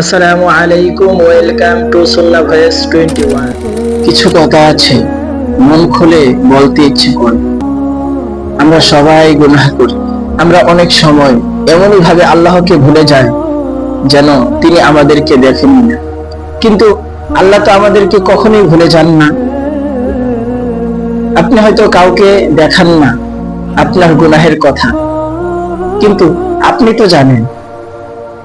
আসসালামু আলাইকুম, welcome to Sunnah voice twenty one. কিছু কথা আছে, মন খুলে বলতে ইচ্ছে করে। আমরা সবাই গুনাহ করি। আমরা অনেক সময় এমনই ভাবে আল্লাহকে ভুলে যাই, যেন তিনি আমাদেরকে দেখেননি না। কিন্তু আল্লাহ তো আমাদেরকে কখনোই ভুলে যান না। আপনি হয়তো কাউকে দেখান না আপনার গুনাহের কথা। কিন্তু আপনি তো জানেন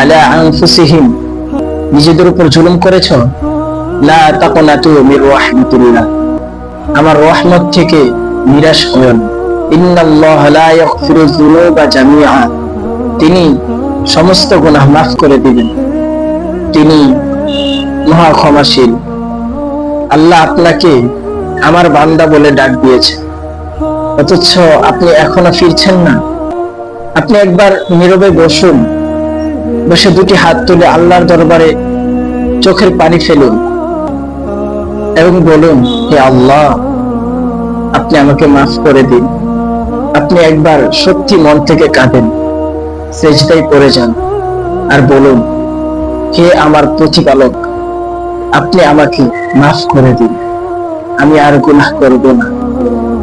আলা আনফুসিহিম। নিজেদের উপর জুলুম করেছ? লা তাকুনাতু মির রাহমাতুল্লাহ। আমার রহমত থেকে নিরাশ হয়েও না। ইন্নাল্লাহ লা ইয়াগফিরু যুনুবা জামিআ। তিনি সমস্ত গুনাহ মাফ করে দিবেন। তিনি মহা ক্ষমাশীল। আল্লাহ আপনাকে আমার বান্দা বলে ডাক দিয়েছে। অথচ আপনি এখনও ফিরছেন না। আপনি একবার নীরবে বসুন। বসে দুটি হাত তুলে আল্লাহর দরবারে চোখের পানি ফেলুন এবং বলুন, হে আল্লাহ, আপনি আমাকে মাফ করে দিন। আপনি একবার সত্যি মন থেকে কাঁদেন সেজদাই পড়ে যান আর বলুন, হে আমার প্রতিপালক, আপনি আমাকে মাফ করে দিন। আমি আর গুনাহ করব না।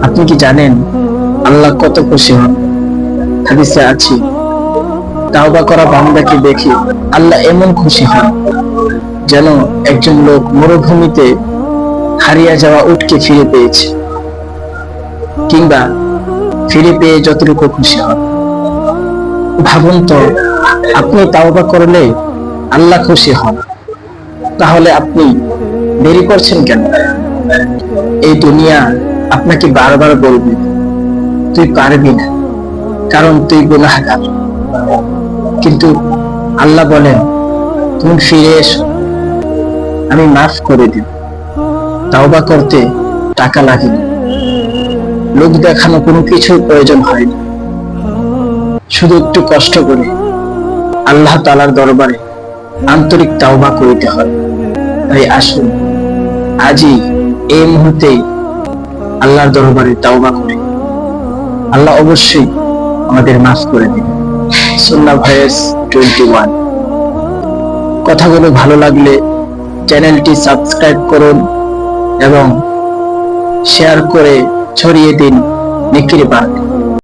আপনি কি জানেন, আল্লাহ কত খুশি হন? হাদিসে আছে তাওবা করা বান্দাকে দেখে আল্লাহ এমন খুশি হন যেন একজন লোক মরুভূমিতে হারিয়ে যাওয়া উটকে ফিরে পেয়েছে কিংবা ফিরে পেয়ে যতটুকু খুশি হন। ভাবুন তো, আপনি তাওবা করলে আল্লাহ খুশি হন। তাহলে আপনি দেরি করছেন কেন? এই দুনিয়া আপনাকে বারবার বলবে, তুই পারবি না, কারণ তুই গুনাহগার। কিন্তু আল্লাহ বলেন, তুমি ফিরে এসো, আমি মাফ করে দিব। তাওবা করতে টাকা লাগে লোক দেখানো কোনো কিছুর প্রয়োজন হয় না শুধু একটু কষ্ট করে আল্লাহ তালার দরবারে আন্তরিক তাওবা করিতে হয়। তাই আসুন, আজই এই মুহূর্তে আল্লাহর দরবারে তাওবা করি। আল্লাহ অবশ্যই আমাদের মাফ করে দিন সুন্না ভয়েস টোয়েন্টি ওয়ান কথাগুলো ভালো লাগলে চ্যানেলটি সাবস্ক্রাইব করুন এবং শেয়ার করে ছড়িয়ে দিন নিকির বার্তা